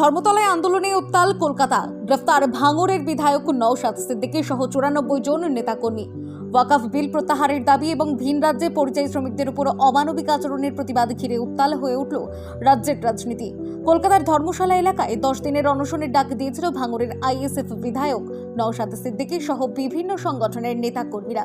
ধর্মতলায় আন্দোলনে উত্তাল কলকাতা। গ্রেফতার ভাঙড়ের বিধায়ক নওশাদ সিদ্দিকী সহ চুরানব্বই জন নেতাকর্মী। ওয়াকাফ বিল প্রত্যাহারের দাবি এবং ভিন রাজ্যে পরিযায়ী শ্রমিকদের উপর অমানবিক আচরণের প্রতিবাদ ঘিরে উত্তাল হয়ে উঠল রাজ্যের রাজনীতি। কলকাতার ধর্মশালা এলাকায় দশ দিনের অনশনের ডাক দিয়েছিল ভাঙড়ের আইএসএফ বিধায়ক নওশাদ সিদ্দিকী সহ বিভিন্ন সংগঠনের নেতাকর্মীরা।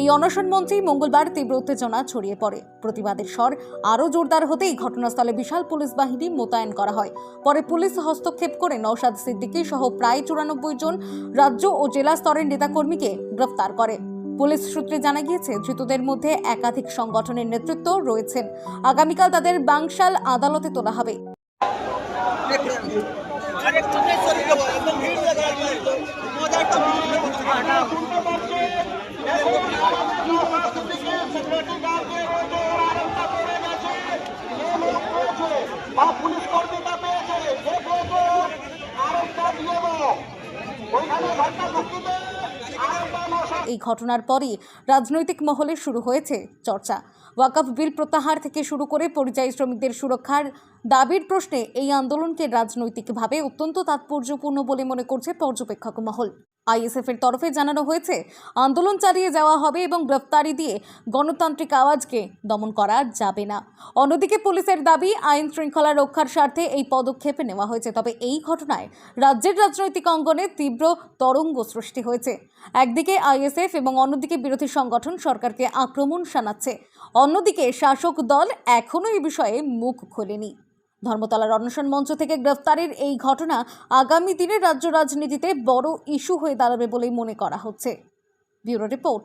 এই অনশন মঞ্চেই মঙ্গলবার তীব্র উত্তেজনা ছড়িয়ে পড়ে। প্রতিবাদের স্বর আরও জোরদার হতেই ঘটনাস্থলে বিশাল পুলিশ বাহিনী মোতায়েন করা হয়। পরে পুলিশ হস্তক্ষেপ করে নওশাদ সিদ্দিকী সহ প্রায় চুরানব্বই জন রাজ্য ও জেলা স্তরের নেতাকর্মীকে গ্রেফতার করে। পুলিশ সূত্রে জানা গিয়েছে, ধৃতদের মধ্যে একাধিক সংগঠনের নেতৃত্ব রয়েছেন। আগামীকাল তাদের বাংশাল আদালতে তোলা হবে। বা এই ঘটনার পরই রাজনৈতিক মহলে শুরু হয়েছে চর্চা। ওয়াকফ বিল প্রত্যাহার থেকে শুরু করে পরিযায়ী শ্রমিকদের সুরক্ষার দাবির প্রশ্নে এই আন্দোলনকে রাজনৈতিকভাবে অত্যন্ত তাৎপর্যপূর্ণ বলে মনে করছে পর্যবেক্ষক মহল। আইএসএফ এর তরফে জানানো হয়েছে, আন্দোলন চালিয়ে যাওয়া হবে এবং গ্রেফতারি দিয়ে গণতান্ত্রিক আওয়াজকে দমন করা যাবে না। অন্যদিকে পুলিশের দাবি, আইন শৃঙ্খলা রক্ষার স্বার্থে এই পদক্ষেপ নেওয়া হয়েছে, তবে এই ঘটনায় রাজ্যের রাজনৈতিক অঙ্গনে তীব্র তরঙ্গ সৃষ্টি হয়েছে। একদিকে আইএসএফ এবং অন্যদিকে বিরোধী সংগঠন সরকারকে আক্রমণ শানাচ্ছে। অন্যদিকে শাসক দল এখনও এই বিষয়ে মুখ খোলেনি। ধর্মতলার অনশন মঞ্চ থেকে গ্রেফতারের এই ঘটনা আগামী দিনে রাজ্য রাজনীতিতে বড় ইস্যু হয়ে দাঁড়াবে বলেই মনে করা হচ্ছে। Bureau report.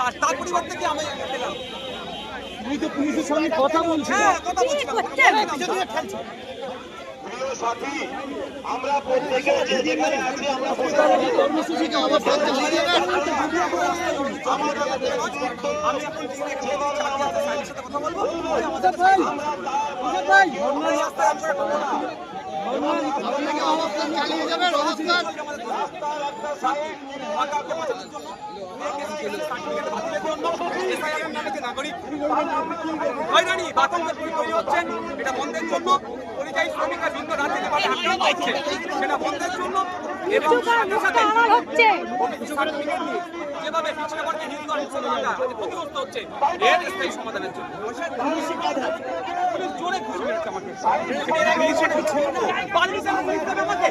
তার তার পরিবর্তে কি আমি পেলাম তুমি তো পুলিশের সঙ্গে কথা বলছো হ্যাঁ কথা সাথী আমরা প্রত্যেকে যে যেখানে আছি আমরা। কর্মসূচিকে অবস্থান চালিয়ে যাবেন নাগরিক হয়রানি বা তৈরি হচ্ছেন এটা বন্ধের জন্য পরিযায়ী শ্রমিকরা ভিন্ন রাজ্য থেকে আক্রান্ত হচ্ছে সেটা বন্ধের জন্য এবং সাথে সাথে যেভাবে পিছিয়ে পড়ছে হিন্দু মুসলমানরা ক্ষতিগ্রস্ত হচ্ছে এর স্থায়ী সমাধানের জন্য জোরে ঘুষ মেরেছে আমাকে সেটা এর আগে ইনিশিয়েট ছিল না পালিয়ে যাবে আমাকে।